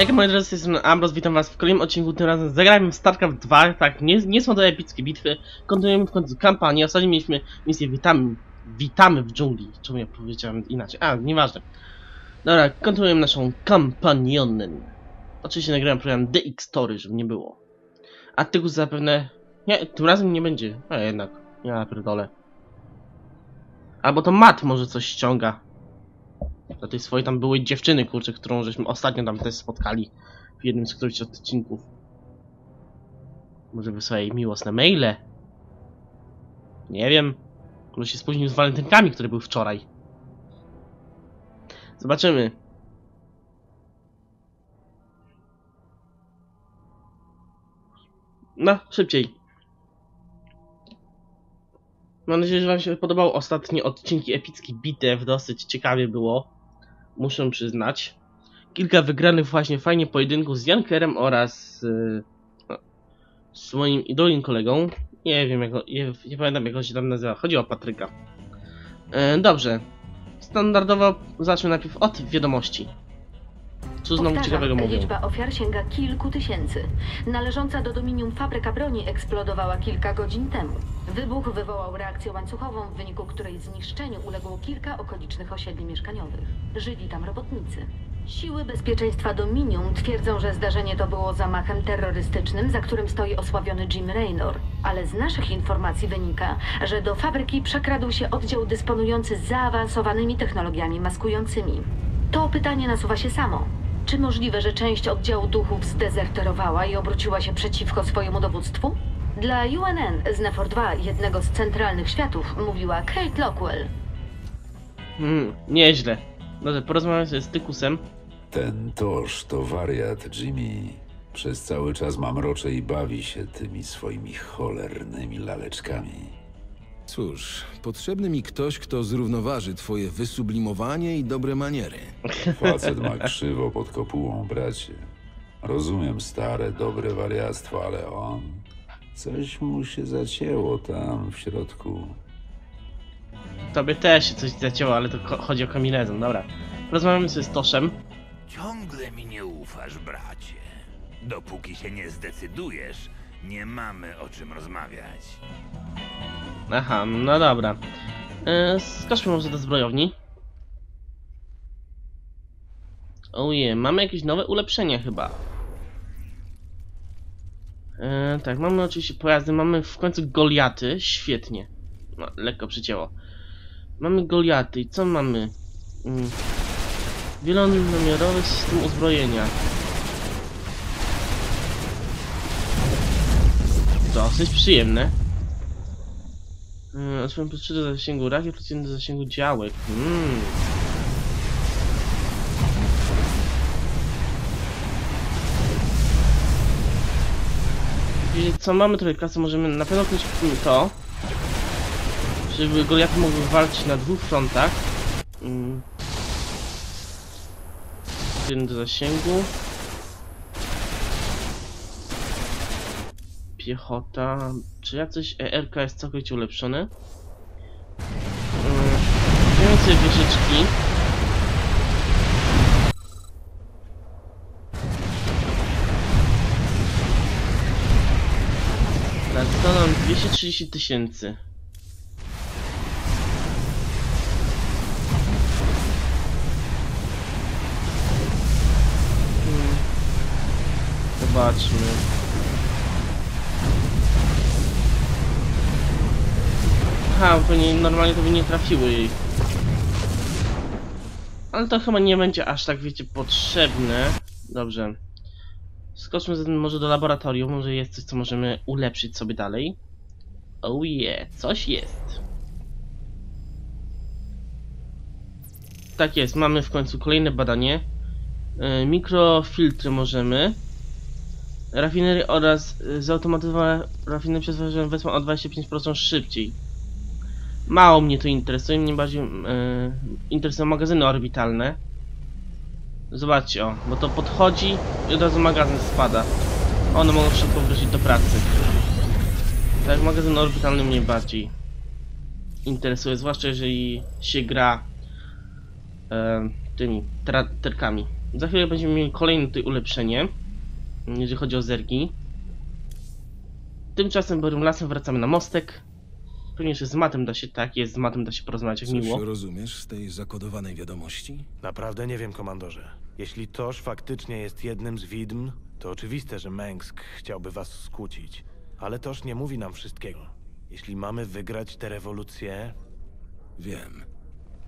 Hej, moi drodzy, jestem Ambros, witam was w kolejnym odcinku, tym razem zagrałem w StarCraft 2, tak, nie, nie są to epickie bitwy, kontynuujemy w końcu kampanię, ostatnio mieliśmy misję Witamy, witamy w dżungli, czemu ja powiedziałem inaczej, a, nieważne. Dobra, kontynuujemy naszą kampanionę. Oczywiście nagrałem program DX Story, żeby nie było. Artykuł zapewne, nie, tym razem nie będzie, a jednak, ja pierdolę. Albo to Mat może coś ściąga. Do tej swojej tam były dziewczyny, kurczę, którą żeśmy ostatnio tam też spotkali w jednym z którychś odcinków. Może wysłała jej miłosne maile? Nie wiem. Może się spóźnił z walentynkami, które były wczoraj. Zobaczymy. No, szybciej. Mam nadzieję, że wam się podobały ostatnie odcinki epicki bitew. Dosyć ciekawie było. Muszę przyznać. Kilka wygranych właśnie fajnie pojedynków z Jankerem oraz z moim idolnym kolegą. Nie wiem, jak, nie, nie pamiętam jak on się tam nazywa. Chodzi o Patryka. E, dobrze. Standardowo zacznę najpierw od wiadomości. Co znowu Powtarzam, ciekawego mówią? liczba ofiar sięga kilku tysięcy. Należąca do Dominium fabryka broni eksplodowała kilka godzin temu. Wybuch wywołał reakcję łańcuchową, w wyniku której zniszczeniu uległo kilka okolicznych osiedli mieszkaniowych. Żyli tam robotnicy. Siły bezpieczeństwa Dominium twierdzą, że zdarzenie to było zamachem terrorystycznym, za którym stoi osławiony Jim Raynor. Ale z naszych informacji wynika, że do fabryki przekradł się oddział dysponujący zaawansowanymi technologiami maskującymi. To pytanie nasuwa się samo. Czy możliwe, że część oddziału duchów zdezerterowała i obróciła się przeciwko swojemu dowództwu? Dla UNN z Nefor 2, jednego z centralnych światów, mówiła Kate Lockwell. Hmm, nieźle. Dobrze, porozmawiam sobie z Tykusem. Ten toż to wariat, Jimmy. Przez cały czas mamrocze i bawi się tymi swoimi cholernymi laleczkami. Cóż, potrzebny mi ktoś, kto zrównoważy twoje wysublimowanie i dobre maniery. Facet ma krzywo pod kopułą, bracie. Rozumiem stare, dobre wariactwo, ale on... Coś mu się zacięło tam w środku. Tobie też się coś zacięło, ale to chodzi o kombinezon, dobra. Porozmawiamy sobie z Toszem. Ciągle mi nie ufasz, bracie. Dopóki się nie zdecydujesz, nie mamy o czym rozmawiać. Aha, no dobra. E, skoczmy może do zbrojowni. Oje, mamy jakieś nowe ulepszenia chyba. E, tak, mamy oczywiście pojazdy, mamy w końcu Goliaty, świetnie. No, lekko przycięło. Mamy Goliaty i co mamy? Mm. Wielonumerowy system uzbrojenia. Dosyć przyjemne. Yy, Otwieram plus 3 do zasięgu rakiet, plus 1 do zasięgu działek. Hmm. Wiecie co, mamy trochę kasy, możemy na pewno kupić to. Żeby Goliaty mogły walczyć na dwóch frontach. Mm. Jeden do zasięgu. Piechota. Czy ja coś ERK jest całkowicie ulepszone? Yy, Więcej wieżyczki. Na to nam 230 tysięcy. Hmm. Zobaczmy. Aha, pewnie normalnie to by nie trafiły jej. Ale to chyba nie będzie aż tak, wiecie, potrzebne. Dobrze. Skoczmy zatem może do laboratorium, może jest coś, co możemy ulepszyć sobie dalej. Oh yeah, coś jest. Tak jest, mamy w końcu kolejne badanie. E, mikrofiltry możemy. Rafinery oraz zautomatyzowane rafinery przetwarzają wezmą o 25% szybciej. Mało mnie to interesuje, mnie bardziej e, interesują magazyny orbitalne. Zobaczcie, o, bo to podchodzi i od razu magazyn spada. One mogą szybko wrócić do pracy. Tak, magazyn orbitalny mnie bardziej interesuje, zwłaszcza jeżeli się gra e, tymi terkami. Za chwilę będziemy mieli kolejne tutaj ulepszenie, jeżeli chodzi o zergi. Tymczasem Borym Lasem wracamy na mostek. Pewnie jeszcze z Matem da się, tak jest, z Matem da się porozmawiać, jak Coś miło. rozumiesz z tej zakodowanej wiadomości? Naprawdę nie wiem, komandorze. Jeśli Toż faktycznie jest jednym z widm, to oczywiste, że Mengsk chciałby was skłócić. Ale Toż nie mówi nam wszystkiego. Jeśli mamy wygrać tę rewolucję, Wiem.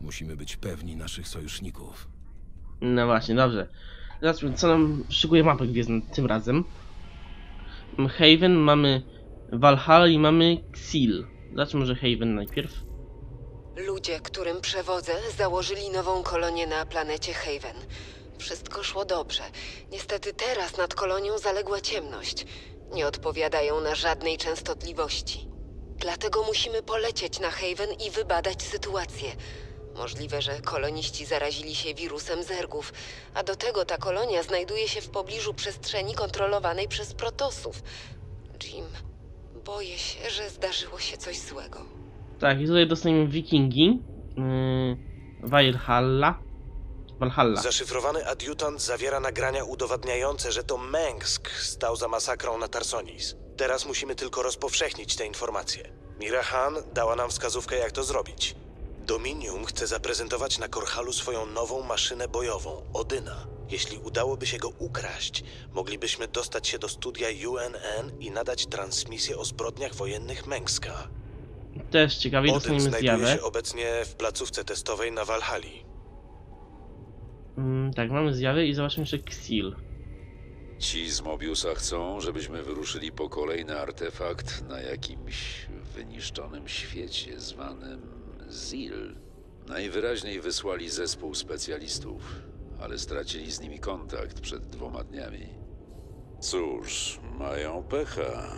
Musimy być pewni naszych sojuszników. No właśnie, dobrze. Zobaczmy, co nam szykuje mapę gwiezdną tym razem. Mamy Haven, mamy Valhalla i mamy Xil. Zacznijmy może Haven najpierw. Ludzie, którym przewodzę, założyli nową kolonię na planecie Haven. Wszystko szło dobrze. Niestety teraz nad kolonią zaległa ciemność. Nie odpowiadają na żadnej częstotliwości. Dlatego musimy polecieć na Haven i wybadać sytuację. Możliwe, że koloniści zarazili się wirusem zergów, a do tego ta kolonia znajduje się w pobliżu przestrzeni kontrolowanej przez protosów. Jim, boję się, że zdarzyło się coś złego. Tak, i tutaj dostajemy Wikingi. Yy, Valhalla. Valhalla. zaszyfrowany adiutant zawiera nagrania udowadniające, że to Mengsk stał za masakrą na Tarsonis. Teraz musimy tylko rozpowszechnić te informacje. Mirahan dała nam wskazówkę, jak to zrobić. Dominium chce zaprezentować na Korhalu swoją nową maszynę bojową, Odyna. Jeśli udałoby się go ukraść, moglibyśmy dostać się do studia UNN i nadać transmisję o zbrodniach wojennych Mengska. Też ciekawie, Odyn dostaniemy znajduje zjawę. się obecnie w placówce testowej na Walhali. Mm, tak, mamy zjawę i zobaczmy jeszcze Xil. Ci z Mobiusa chcą, żebyśmy wyruszyli po kolejny artefakt na jakimś wyniszczonym świecie zwanym Zil. Najwyraźniej wysłali zespół specjalistów, ale stracili z nimi kontakt przed dwoma dniami. Cóż, mają pecha.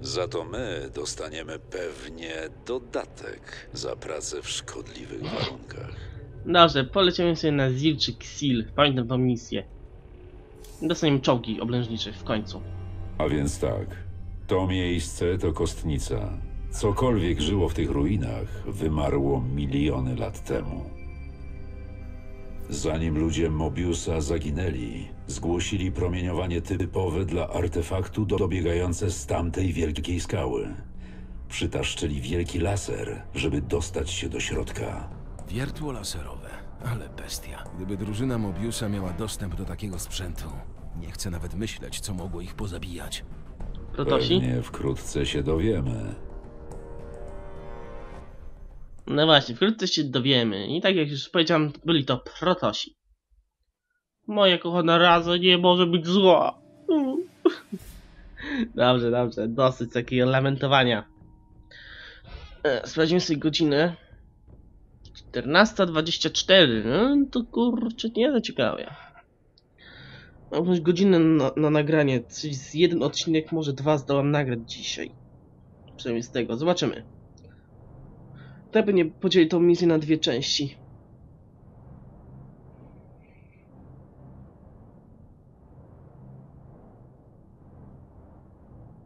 Za to my dostaniemy pewnie dodatek za pracę w szkodliwych warunkach. Dobrze, poleciałem sobie na Zil czy Xil. Pamiętam tą misję. Dostaniemy czołgi oblężnicze w końcu. A więc tak, to miejsce to kostnica. Cokolwiek żyło w tych ruinach, wymarło miliony lat temu. Zanim ludzie Mobiusa zaginęli, zgłosili promieniowanie typowe dla artefaktu dobiegające z tamtej wielkiej skały. Przytaszczyli wielki laser, żeby dostać się do środka. Wiertło laserowe, ale bestia. Gdyby drużyna Mobiusa miała dostęp do takiego sprzętu, nie chcę nawet myśleć, co mogło ich pozabijać. Protosi? Pewnie wkrótce się dowiemy. No właśnie, wkrótce się dowiemy. I tak jak już powiedziałem, byli to protosi. Moja kochana raza nie może być zła. Dobrze, dobrze, dosyć takiego lamentowania. E, Sprawdzimy sobie godzinę. 14.24, no to kurczę, nie za ciekawe. Mam jakąś godzinę na, na nagranie, czyli z jeden odcinek, może dwa zdołam nagrać dzisiaj. Przynajmniej z tego, zobaczymy. To ja pewnie podzieli tą misję na dwie części.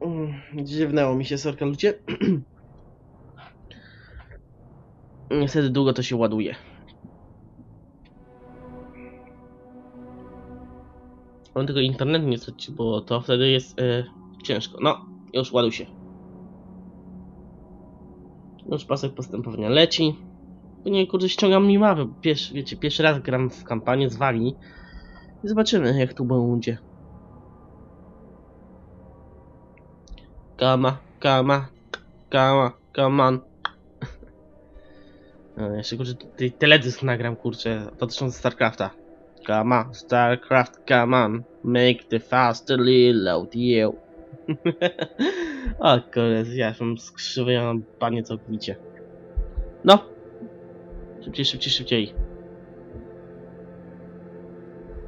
Mm, Dziewnęło mi się, sorka ludzie. Niestety długo to się ładuje. Mam tylko internet nie bo to wtedy jest e, ciężko. No, już ładuj się. Już pasek postępowania leci. Nie, kurde, ściągam mi mapę. Pierwszy, wiecie, pierwszy raz gram w kampanię z wami. I zobaczymy, jak tu będzie. Kama, kama, kama, on. No, jeszcze kurczę, ty teledysk nagram, kurczę, dotyczący StarCrafta. On, StarCraft, come on, make the faster reload, you. o kurde, ja mam skrzywioną panie całkowicie. No! Szybciej, szybciej, szybciej.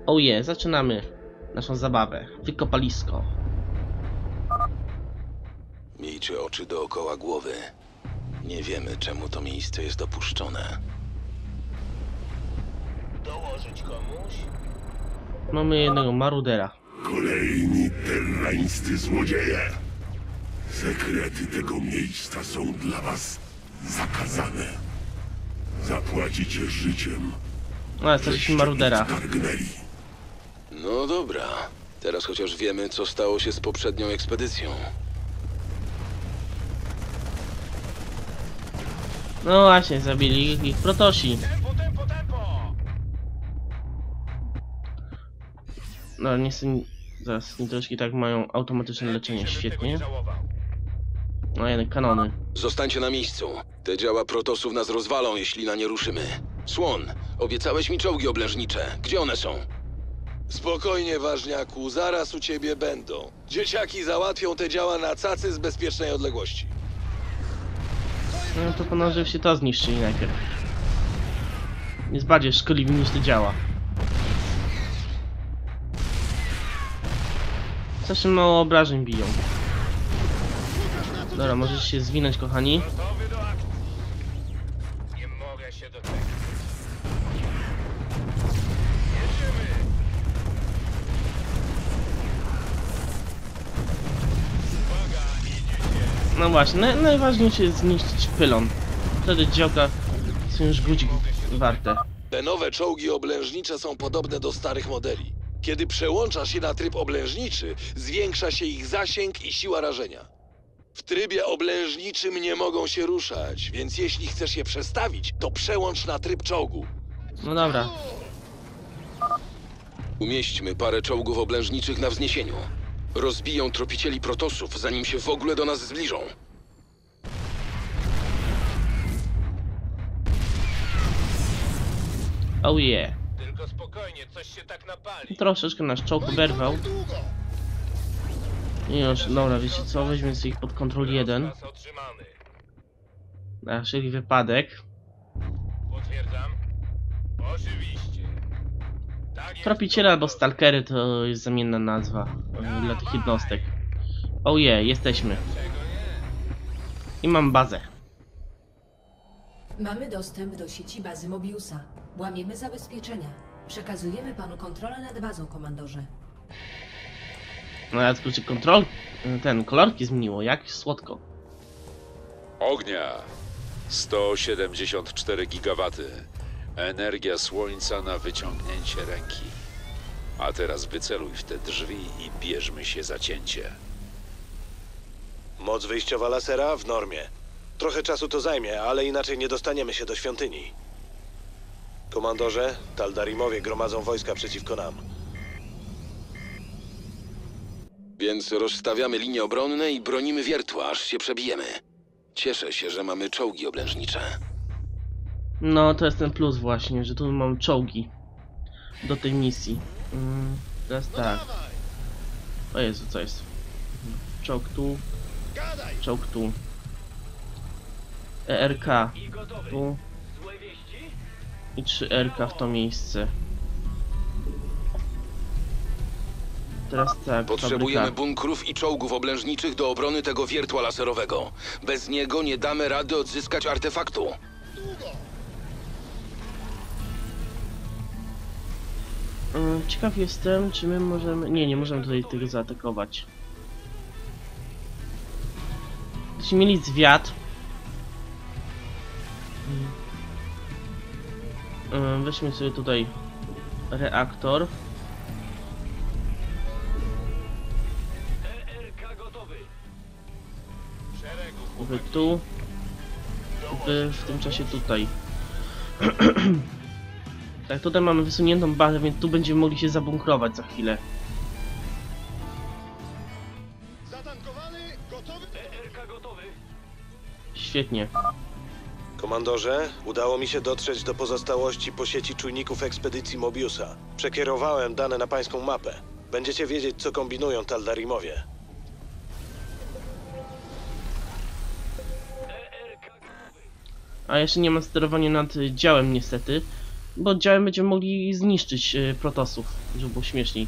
Oh yeah, zaczynamy naszą zabawę. Wykopalisko. Miejcie oczy dookoła głowy. Nie wiemy, czemu to miejsce jest opuszczone. Dołożyć komuś? Mamy jednego marudera. Kolejni terrańscy złodzieje. Sekrety tego miejsca są dla was zakazane. Zapłacicie życiem. No, jesteśmy marudera. Targnęli. No dobra. Teraz chociaż wiemy, co stało się z poprzednią ekspedycją. No właśnie, zabili ich protosi. No niestety, zaraz, nitroszki tak mają automatyczne leczenie, świetnie. No jeden kanony. Zostańcie na miejscu. Te działa protosów nas rozwalą, jeśli na nie ruszymy. Słon, obiecałeś mi czołgi oblężnicze. Gdzie one są? Spokojnie, ważniaku, zaraz u ciebie będą. Dzieciaki załatwią te działa na cacy z bezpiecznej odległości. No to panowie się to zniszczyli najpierw. Jest bardziej szkodliwy niż to działa. Zawsze mało obrażeń biją. Dobra, możesz się zwinąć, kochani. Nie mogę się. No właśnie, naj, najważniejsze jest zniszczyć pylon. Wtedy działka są już guzik warte. Te nowe czołgi oblężnicze są podobne do starych modeli. Kiedy przełączasz je na tryb oblężniczy, zwiększa się ich zasięg i siła rażenia. W trybie oblężniczym nie mogą się ruszać, więc jeśli chcesz je przestawić, to przełącz na tryb czołgu. No dobra. Umieśćmy parę czołgów oblężniczych na wzniesieniu. Rozbiją tropicieli protosów, zanim się w ogóle do nas zbliżą. Oh yeah. Tylko spokojnie, coś się tak napali. Troszeczkę nasz czołg oberwał. I już, dobra, wiecie co, weźmy sobie ich pod kontrol 1. Nas otrzymamy. Na wszelki wypadek. Potwierdzam. Oczywiście. Tak. Tropiciele albo stalkery to jest zamienna nazwa dla tych jednostek. Oh yeah, jesteśmy. I mam bazę. Mamy dostęp do sieci bazy Mobiusa. Łamiemy zabezpieczenia. Przekazujemy panu kontrolę nad bazą, komandorze. No ja tylko czy kontrol... ten, kolorki zmieniło, jak słodko. Ognia! 174 gigawaty. Energia słońca na wyciągnięcie ręki. A teraz wyceluj w te drzwi i bierzmy się za cięcie. Moc wyjściowa lasera w normie. Trochę czasu to zajmie, ale inaczej nie dostaniemy się do świątyni. Komandorze, Taldarimowie gromadzą wojska przeciwko nam. Więc rozstawiamy linie obronne i bronimy wiertła, aż się przebijemy. Cieszę się, że mamy czołgi oblężnicze. No, to jest ten plus właśnie, że tu mam czołgi do tej misji. Mm, teraz tak. O Jezu, co jest? Czołg tu. Czołg tu. ERK tu. I 3 RK w to miejsce. Teraz tak, Potrzebujemy fabryka. bunkrów i czołgów oblężniczych do obrony tego wiertła laserowego. Bez niego nie damy rady odzyskać artefaktu. Mm, Ciekaw jestem, czy my możemy... Nie, nie możemy tutaj tego zaatakować. Gdybyśmy mieli zwiat... Mm. Mm, Weźmy sobie tutaj reaktor. Szeregu. Wy tu. Wy w tym czasie tutaj. tak, tutaj mamy wysuniętą bazę, więc tu będziemy mogli się zabunkrować za chwilę. Gotowy. Świetnie. Komandorze, udało mi się dotrzeć do pozostałości po sieci czujników ekspedycji Mobiusa. Przekierowałem dane na pańską mapę. Będziecie wiedzieć, co kombinują Taldarimowie. A jeszcze nie mam sterowania nad działem niestety. Bo działem będziemy mogli zniszczyć y, protosów, żeby było śmieszniej.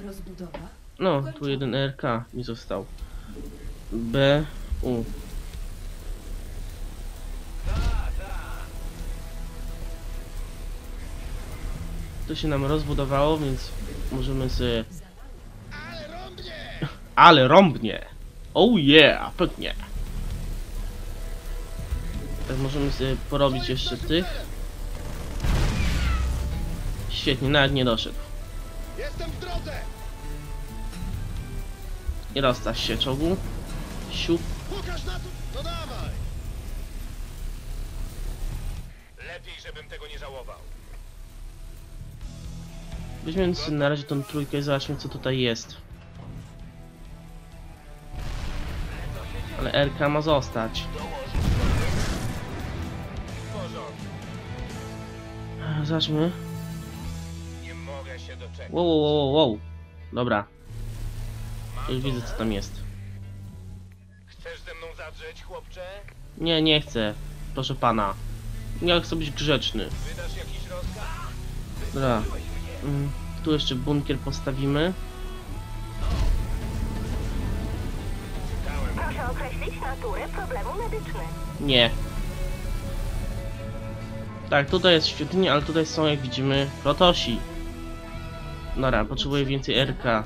Rozbudowa. No, tu jeden RK mi został. B, U. To się nam rozbudowało, więc możemy sobie... Ale rąbnie! Oh yeah, pewnie. Tak możemy sobie porobić jeszcze tych. Świetnie, nawet nie doszedł. Jestem w drodze! Nie rozstaw się, czołgu. Siup. Pokaż na to! No dawaj! Lepiej, żebym tego nie żałował. Weźmiemy sobie na razie tą trójkę i zobaczmy co tutaj jest. Ale RK ma zostać. Zobaczmy. Wow, wow, wow, wow. Dobra. Już widzę co tam jest. Chcesz ze mną zadrzeć, chłopcze? Nie, nie chcę. Proszę pana. Ja chcę być grzeczny. Wydasz jakiś rozkaz? Dobra. Mm, Tu jeszcze bunkier postawimy. Proszę określić naturę problemu medyczny. Nie. Tak, tutaj jest świątynia, ale tutaj są, jak widzimy, protosi. Dobra, potrzebuję więcej RK.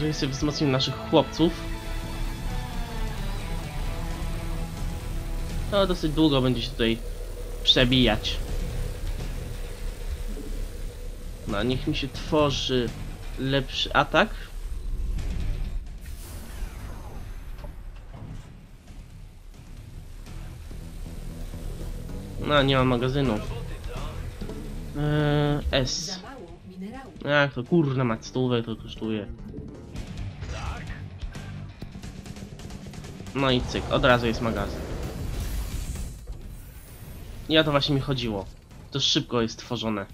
Żeby sobie wzmocnimy naszych chłopców. To dosyć długo będzie się tutaj przebijać. No, niech mi się tworzy lepszy atak. No, nie mam magazynu. Eee, S. Jak to kurna mać stówę to kosztuje. No i cyk, od razu jest magazyn. O to właśnie mi chodziło. To szybko jest tworzone.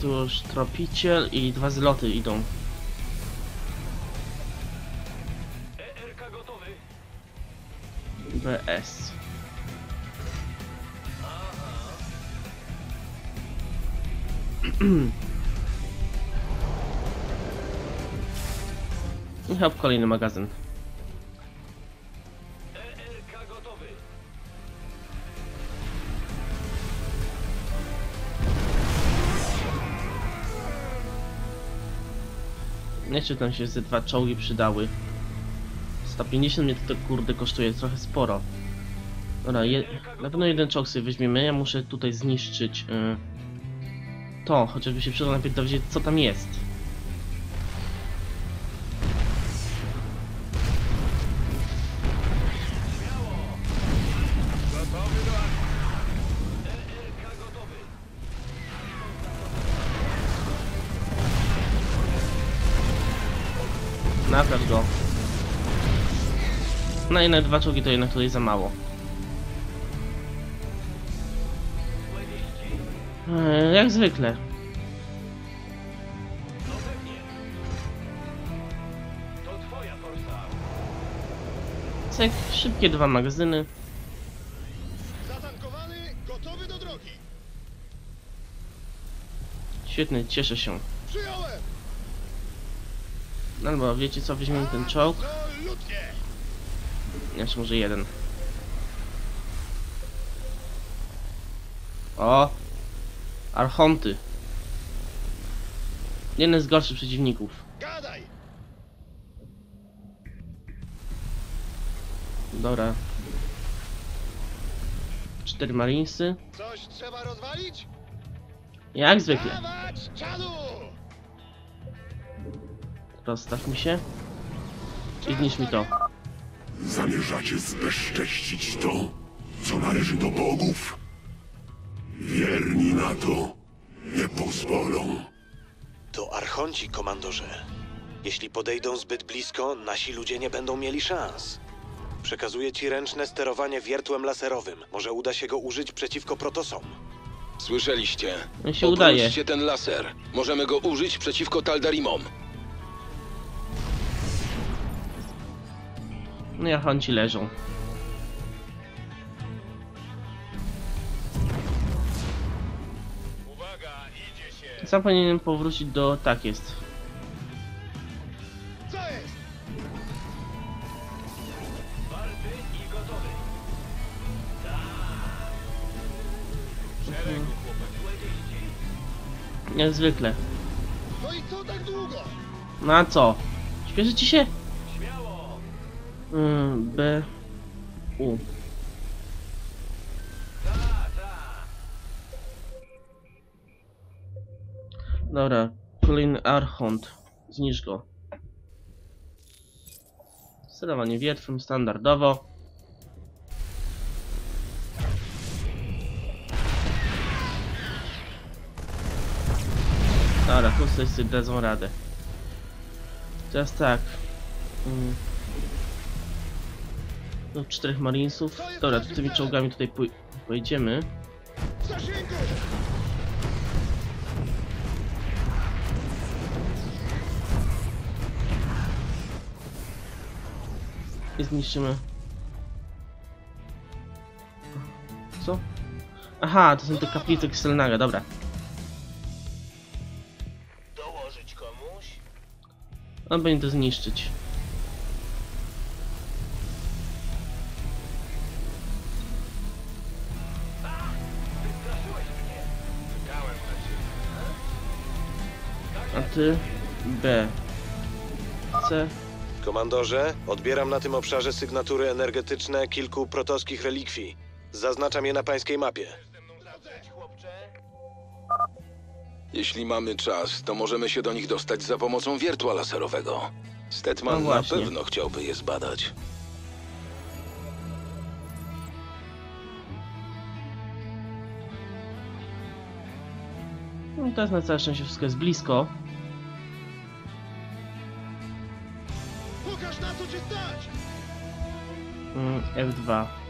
Tu już tropiciel i dwa zloty idą. BS. I hop kolejny magazyn. Jeszcze tam się ze dwa czołgi przydały. 150 mnie to kurde kosztuje trochę sporo. Dobra, je, na pewno jeden czołg sobie weźmiemy. Ja muszę tutaj zniszczyć y, to, chociażby się przydał najpierw dowiedzieć co tam jest. No i na dwa czołgi to jednak tutaj za mało. Eee, jak zwykle. Cyk, szybkie dwa magazyny. Świetnie, cieszę się. Przyjąłem! Albo wiecie co, weźmiemy ten czołg. Jeszcze może jeden. O! Archonty. Jeden z gorszych przeciwników. Gadaj! Dobra. Cztery marinesy. Coś trzeba rozwalić? Jak zwykle. Dawać czadu! Rozstaw mi się. I zniszcz mi to. Zamierzacie zbezcześcić to, co należy do bogów? Wierni na to nie pozwolą. To archonci, komandorze. Jeśli podejdą zbyt blisko, nasi ludzie nie będą mieli szans. Przekazuję ci ręczne sterowanie wiertłem laserowym. Może uda się go użyć przeciwko protosom. Słyszeliście? No się udaje. Ten laser. Możemy go użyć przeciwko Taldarimom. No i archonci leżą. Uwaga, idzie się! Sam powinienem powrócić do... Tak jest. Co jest? Jak zwykle. No i co tak No a co? Śpieszy ci się? B... U. Dobra, kolejny Archont. Zniszcz go. Sterowanie wiertłem standardowo. Dobra, tu sobie dadzą radę. Teraz tak. Mm. No, czterech marinesów. Dobra, to tymi czołgami tutaj pój pojedziemy. I zniszczymy. Co? Aha, to są te kaplice Kselnaga, dobra. Dołożyć komuś? On będzie to zniszczyć. A ty B. C. Komandorze, odbieram na tym obszarze sygnatury energetyczne kilku protoskich relikwii. Zaznaczam je na pańskiej mapie. Jeśli mamy czas, to możemy się do nich dostać za pomocą wiertła laserowego. No Stetman na właśnie. pewno chciałby je zbadać. No teraz na całe szczęście wszystko jest blisko. F2.